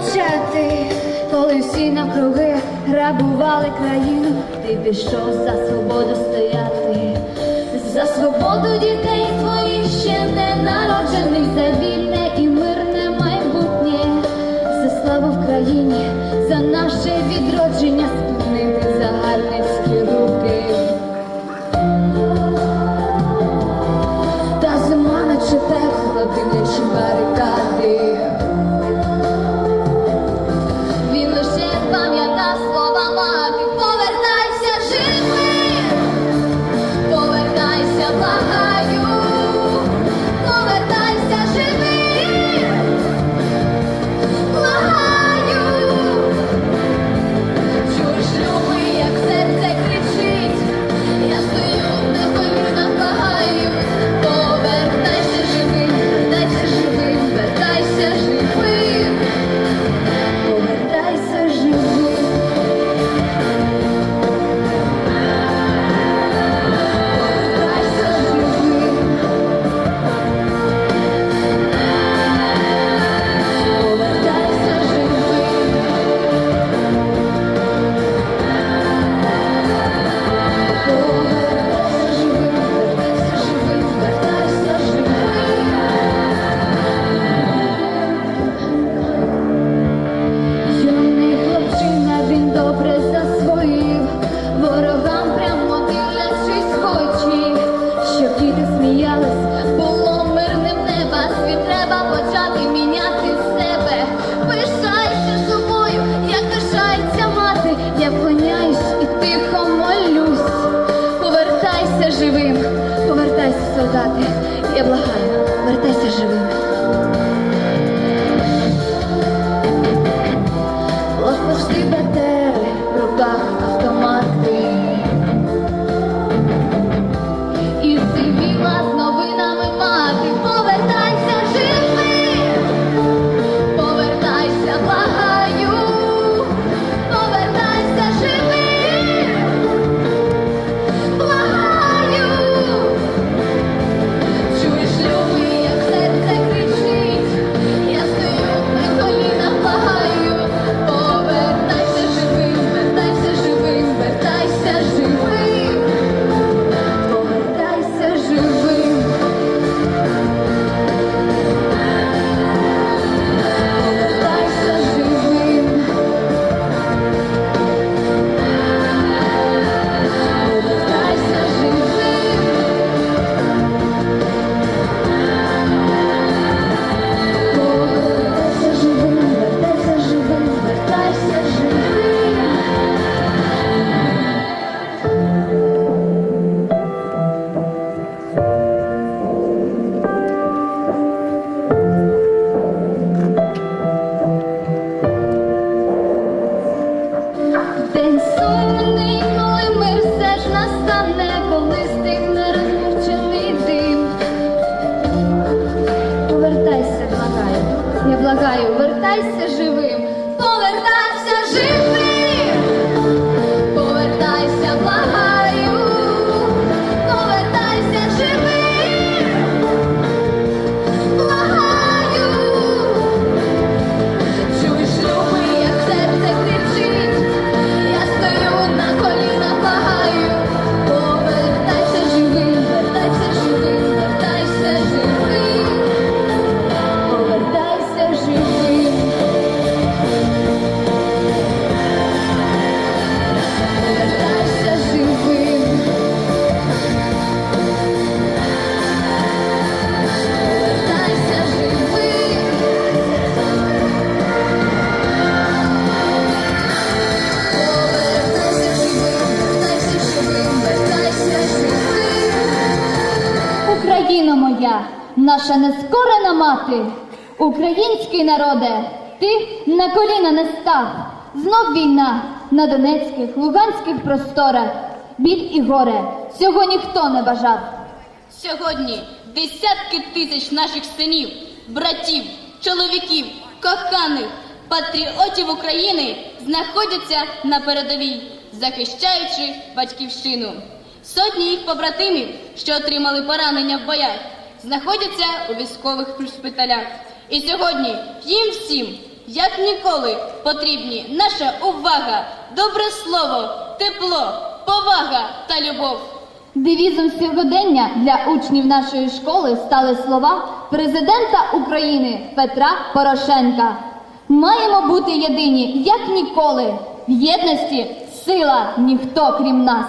мовчати, коли всі навкруги грабували країну, ти пішов за свободу стояти, за свободу дітей твоїх ще не народжених. наша нескорена мати, український народе, ти на коліна не став. Знов війна на донецьких, луганських просторах, біль і горе цього ніхто не бажав. Сьогодні десятки тисяч наших синів, братів, чоловіків, коханих, патріотів України знаходяться на передовій, захищаючи батьківщину. Сотні їх побратимів, що отримали поранення в боях знаходяться у військових шпиталях. І сьогодні їм всім, як ніколи, потрібні наша увага, добре слово, тепло, повага та любов. Девізом сьогодення для учнів нашої школи стали слова президента України Петра Порошенка. Маємо бути єдині, як ніколи. В єдності сила ніхто крім нас.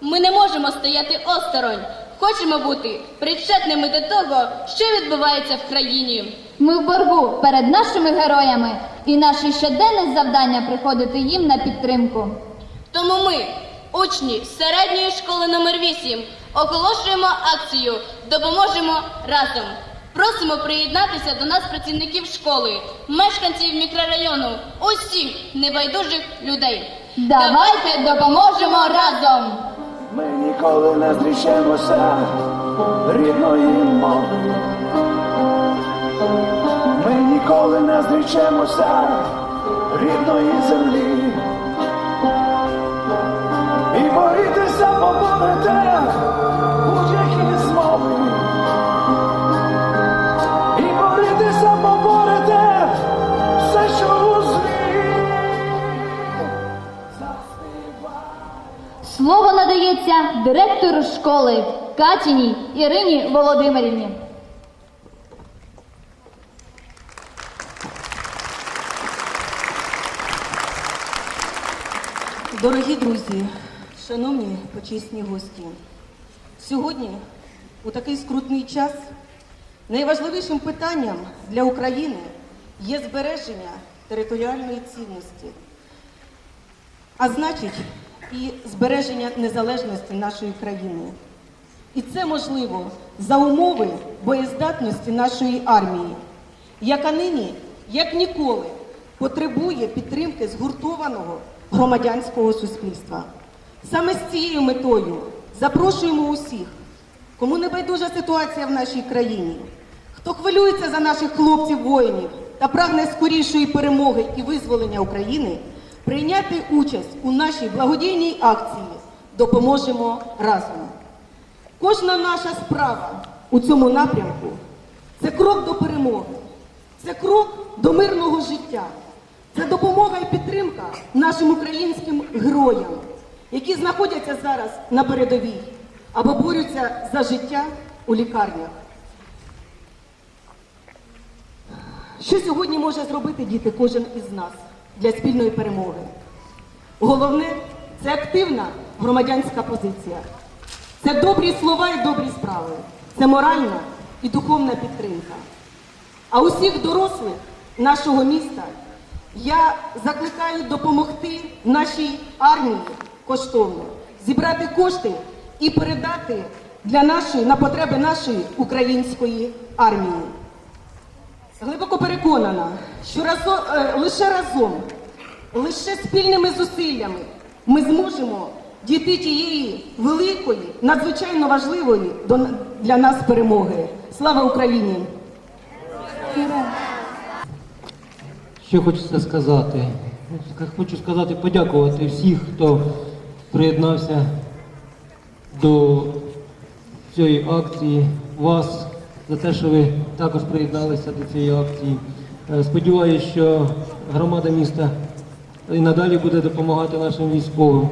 Ми не можемо стояти осторонь. Хочемо бути причетними до того, що відбувається в країні. Ми в боргу перед нашими героями, і наше щоденне завдання приходити їм на підтримку. Тому ми, учні середньої школи номер 8, оголошуємо акцію Допоможемо разом. Просимо приєднатися до нас працівників школи, мешканців мікрорайону, усіх небайдужих людей. Давайте допоможемо разом! Ми ніколи не зрічемося рідної мови. Ми ніколи не зрічемося рідної землі. І борітися побудете надається директору школи Катіній Ірині Володимирівні. Дорогі друзі, шановні почесні гості, сьогодні, у такий скрутний час, найважливішим питанням для України є збереження територіальної цінності, а значить, і збереження незалежності нашої країни. І це можливо за умови боєздатності нашої армії, яка нині, як ніколи, потребує підтримки згуртованого громадянського суспільства. Саме з цією метою запрошуємо усіх, кому не байдужа ситуація в нашій країні, хто хвилюється за наших хлопців-воїнів та прагне скорішої перемоги і визволення України, прийняти участь у нашій благодійній акції Допоможемо разом. Кожна наша справа у цьому напрямку це крок до перемоги, це крок до мирного життя, це допомога і підтримка нашим українським героям, які знаходяться зараз на передовій або борються за життя у лікарнях. Що сьогодні може зробити діти кожен із нас для спільної перемоги? Головне це активна громадянська позиція. Це добрі слова і добрі справи. Це моральна і духовна підтримка. А усіх дорослих нашого міста я закликаю допомогти нашій армії коштовно, зібрати кошти і передати для нашої на потреби нашої української армії. Глибоко переконана, що разо- е, лише разом, лише спільними зусиллями ми зможемо дійти тієї великої, надзвичайно важливої для нас перемоги. Слава Україні! Що хочеться сказати? Хочу сказати, подякувати всіх, хто приєднався до цієї акції, вас за те, що ви також приєдналися до цієї акції. Е, Сподіваюсь, що громада міста і надалі буде допомагати нашим військовим.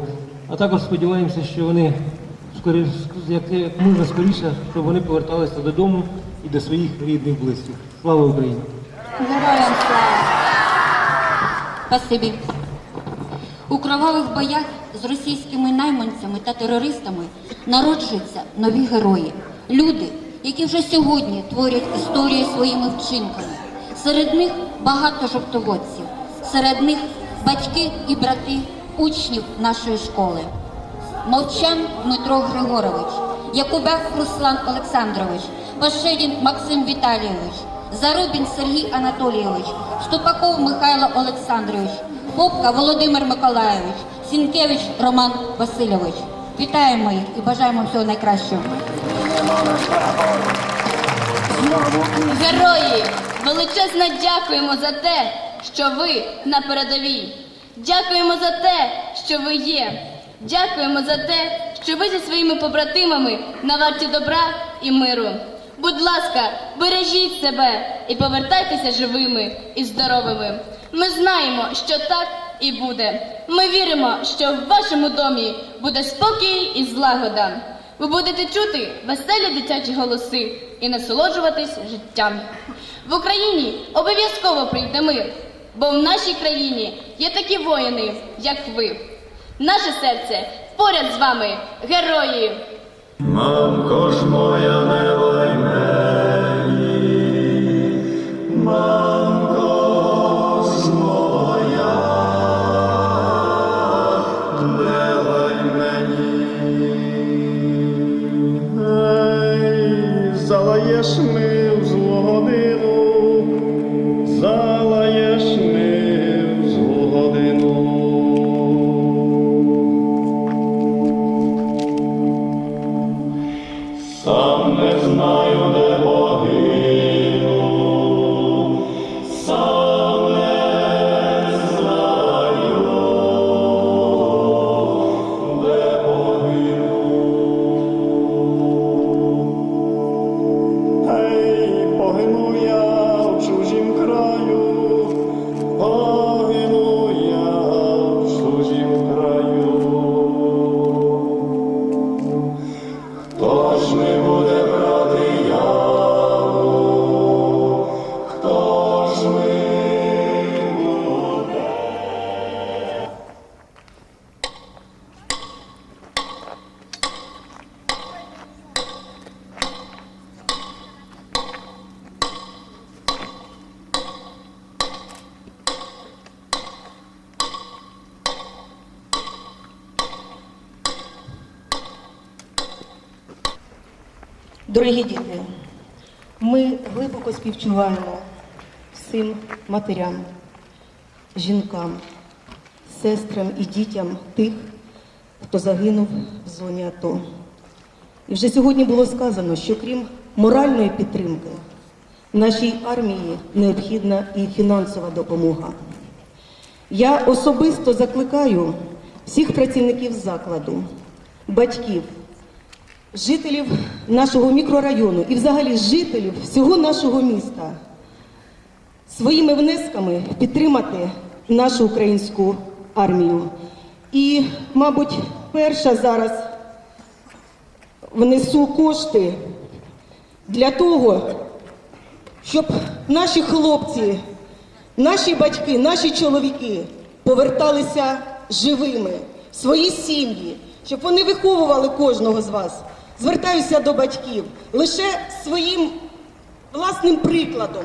А також сподіваємося, що вони скорі- як, як можна скоріше, щоб вони поверталися додому і до своїх рідних близьких. Слава Україні! Героям слава! Спасибі. У кровавих боях з російськими найманцями та терористами народжуються нові герої. Люди, які вже сьогодні творять історію своїми вчинками. Серед них багато жовтоводців, серед них батьки і брати учнів нашої школи. Мовчан Дмитро Григорович, Якубяк Руслан Олександрович, Пашедін Максим Віталійович, Зарубін Сергій Анатолійович, Ступаков Михайло Олександрович, Попка Володимир Миколайович, Сінкевич Роман Васильович. Вітаємо їх і бажаємо всього найкращого. Герої, величезно дякуємо за те, що ви на передовій. Дякуємо за те, що ви є. Дякуємо за те, що ви зі своїми побратимами на варті добра і миру. Будь ласка, бережіть себе і повертайтеся живими і здоровими. Ми знаємо, що так і буде. Ми віримо, що в вашому домі буде спокій і злагода. Ви будете чути веселі дитячі голоси і насолоджуватись життям. В Україні обов'язково прийде мир, бо в нашій країні є такі воїни, як ви. Наше серце поряд з вами, герої! Мамко ж моя не Хто ж не буде брати співчуваємо всім матерям, жінкам, сестрам і дітям тих, хто загинув в зоні АТО. І вже сьогодні було сказано, що крім моральної підтримки, нашій армії необхідна і фінансова допомога. Я особисто закликаю всіх працівників закладу, батьків, жителів нашого мікрорайону і взагалі жителів всього нашого міста своїми внесками підтримати нашу українську армію. І, мабуть, перша зараз внесу кошти для того, щоб наші хлопці, наші батьки, наші чоловіки поверталися живими в свої сім'ї, щоб вони виховували кожного з вас. Звертаюся до батьків лише своїм власним прикладом.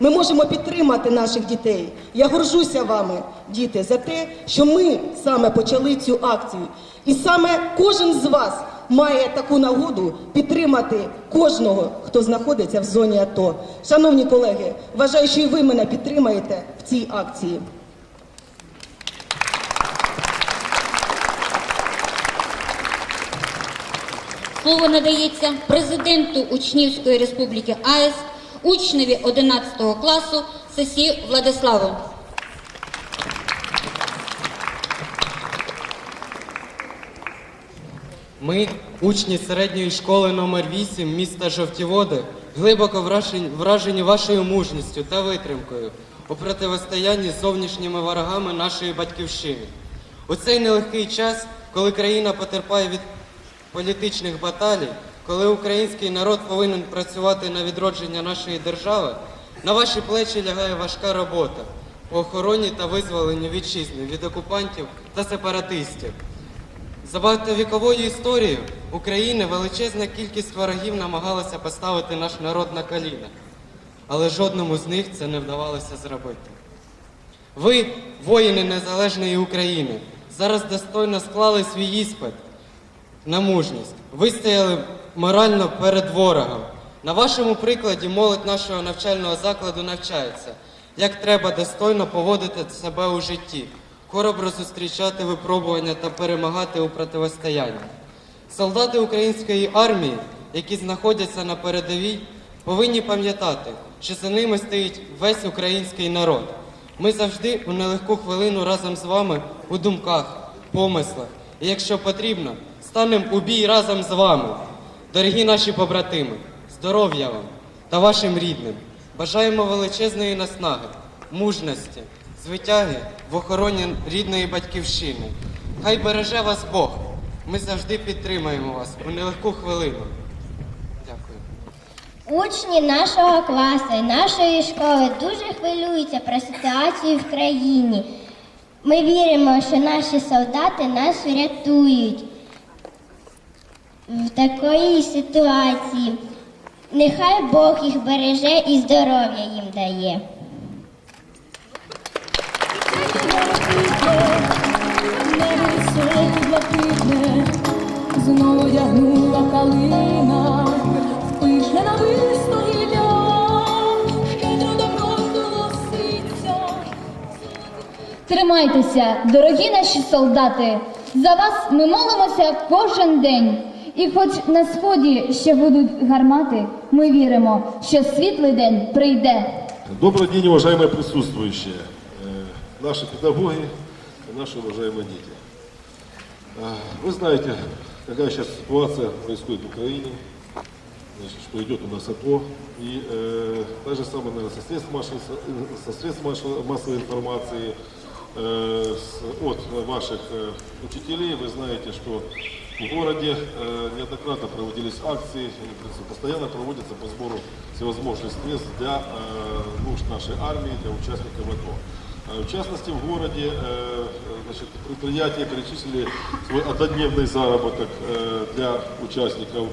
Ми можемо підтримати наших дітей. Я горжуся вами, діти, за те, що ми саме почали цю акцію. І саме кожен з вас має таку нагоду підтримати кожного, хто знаходиться в зоні АТО. Шановні колеги, вважаю, що і ви мене підтримаєте в цій акції. Слово надається президенту Учнівської республіки АЕС, учневі 11 класу Сесі Владиславу. Ми, учні середньої школи номер 8 міста Жовтіводи, глибоко вражені, вражені вашою мужністю та витримкою у противостоянні з зовнішніми ворогами нашої батьківщини. У цей нелегкий час, коли країна потерпає від політичних баталій, коли український народ повинен працювати на відродження нашої держави, на ваші плечі лягає важка робота по охороні та визволенню вітчизни від окупантів та сепаратистів. За багатовіковою історією України величезна кількість ворогів намагалася поставити наш народ на коліна, але жодному з них це не вдавалося зробити. Ви, воїни незалежної України, зараз достойно склали свій іспит на мужність. Ви стояли морально перед ворогом. На вашому прикладі молодь нашого навчального закладу навчається, як треба достойно поводити себе у житті, хоробро зустрічати випробування та перемагати у противостоянні. Солдати української армії, які знаходяться на передовій, повинні пам'ятати, що за ними стоїть весь український народ. Ми завжди у нелегку хвилину разом з вами у думках, помислах. І якщо потрібно, станемо у бій разом з вами. Дорогі наші побратими, здоров'я вам та вашим рідним. Бажаємо величезної наснаги, мужності, звитяги в охороні рідної батьківщини. Хай береже вас Бог. Ми завжди підтримаємо вас у нелегку хвилину. Дякую. Учні нашого класу і нашої школи дуже хвилюються про ситуацію в країні. Ми віримо, що наші солдати нас врятують в такої ситуації. Нехай Бог їх береже і здоров'я їм дає. Знову дягнула калина, в пишне нависно гілля, щедро добро голоситься. Тримайтеся, дорогі наші солдати! За вас ми молимося кожен день. І хоч на сході ще будуть гармати, ми віримо, що світлий день прийде. Добрый день, уважаемые присутствующие, э, наши педагоги и наши уважаемые дети. Э, Вы знаете, какая сейчас ситуация происходит в Украине, значит, что идет у нас АТО, и э, так же самое, наверное, со средств массовой, со средств массовой- массовой информации, э, с- от ваших э, учителей, вы знаете, что в городе э, неоднократно проводились акции, они, в принципе, постоянно проводятся по сбору всевозможных средств для э, нужд нашей армии, для участников АТО. Э, В частности, в городе э, значит, предприятия перечислили свой однодневный заработок э, для участников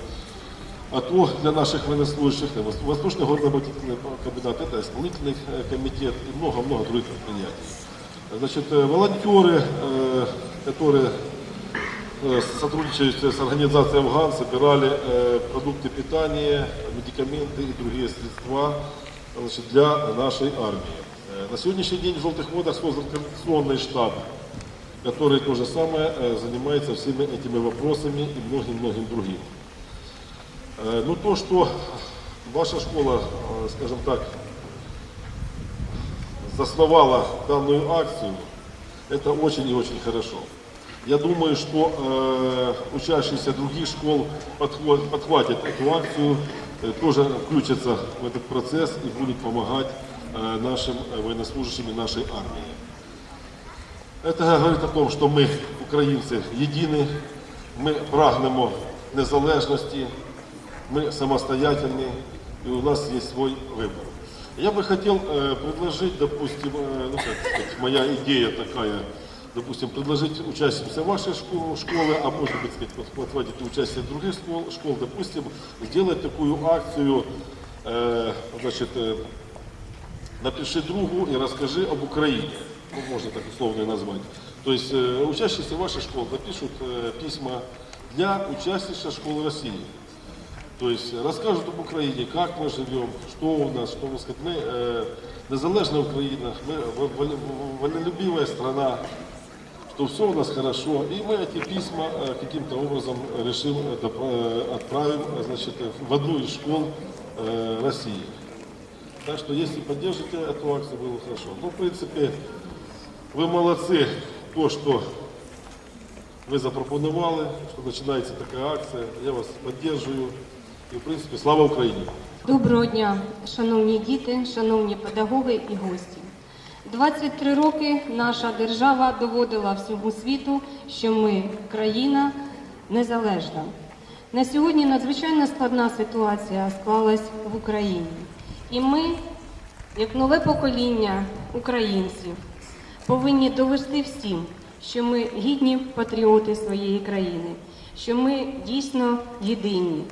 АТО, для наших военнослужащих, это Вос- Восточный горно-обогатительный комбинат, это исполнительный э, комитет и много-много других предприятий. Значит, э, волонтеры, э, которые э, сотрудничают с организацией «Афган», собирали э, продукты питания, медикаменты и другие средства значит, для нашей армии. Э, На сегодняшний день в «Желтых водах» создан координационный штаб, который то же самое э, занимается всеми этими вопросами и многим-многим другим. Ну, то, что ваша школа, скажем так, засновала данную акцию, это очень и очень хорошо. Я думаю, что э, учащиеся других школ подхва- подхватят эту акцию, э, тоже включатся в этот процесс и будут помогать э, нашим э, военнослужащим и нашей армии. Это говорит о том, що ми, українці, єдині, ми прагнемо незалежності, мы самостоятельны, и у нас есть свой выбор. Я бы хотел э, предложить, допустим, э, ну, как сказать, моя идея такая, допустим, предложить участникам вашей школы, школы, а может быть, сказать, под- подхватить участие других школ, школ, допустим, сделать такую акцию, э, значит, э, напиши другу и расскажи об Украине. Ну, можно так условно и назвать. То есть э, учащиеся вашей школы напишут э, письма для учащихся школ России. То есть расскажут об Украине, как мы живем, что у нас, что мы сказать. Мы э, незалежная Украина, мы во- воле- волелюбивая страна, что все у нас хорошо. И мы эти письма э, каким-то образом решим э, доп- э, отправим э, значит, в одну из школ э, России. Так что если поддержите эту акцию, было хорошо. Ну, в принципе, вы молодцы, то, что вы запропонували, що починається така акція. Я вас підтримую. І, в принципі, слава Україні! Доброго дня, шановні діти, шановні педагоги і гості. 23 роки наша держава доводила всьому світу, що ми країна незалежна. На сьогодні надзвичайно складна ситуація склалась в Україні. І ми, як нове покоління українців, повинні довести всім, що ми гідні патріоти своєї країни, що ми дійсно єдині.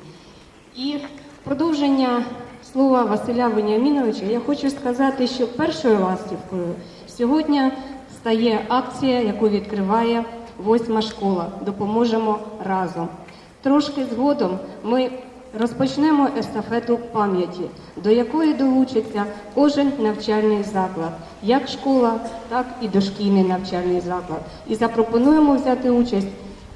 І продовження слова Василя Веніаміновича я хочу сказати, що першою ластівкою сьогодні стає акція, яку відкриває восьма школа. Допоможемо разом. Трошки згодом ми розпочнемо естафету пам'яті, до якої долучиться кожен навчальний заклад, як школа, так і дошкільний навчальний заклад. І запропонуємо взяти участь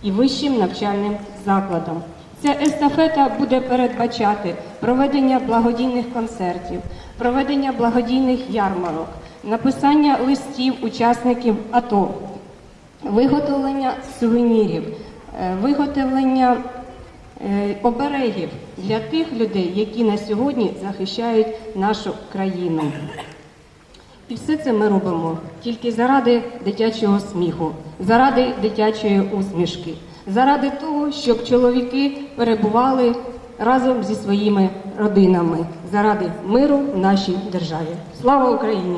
і вищим навчальним закладам. Ця естафета буде передбачати проведення благодійних концертів, проведення благодійних ярмарок, написання листів учасників АТО, виготовлення сувенірів, е, виготовлення е, оберегів для тих людей, які на сьогодні захищають нашу країну. І все це ми робимо тільки заради дитячого сміху, заради дитячої усмішки, заради того, щоб чоловіки перебували разом зі своїми родинами, заради миру в нашій державі. Слава Україні!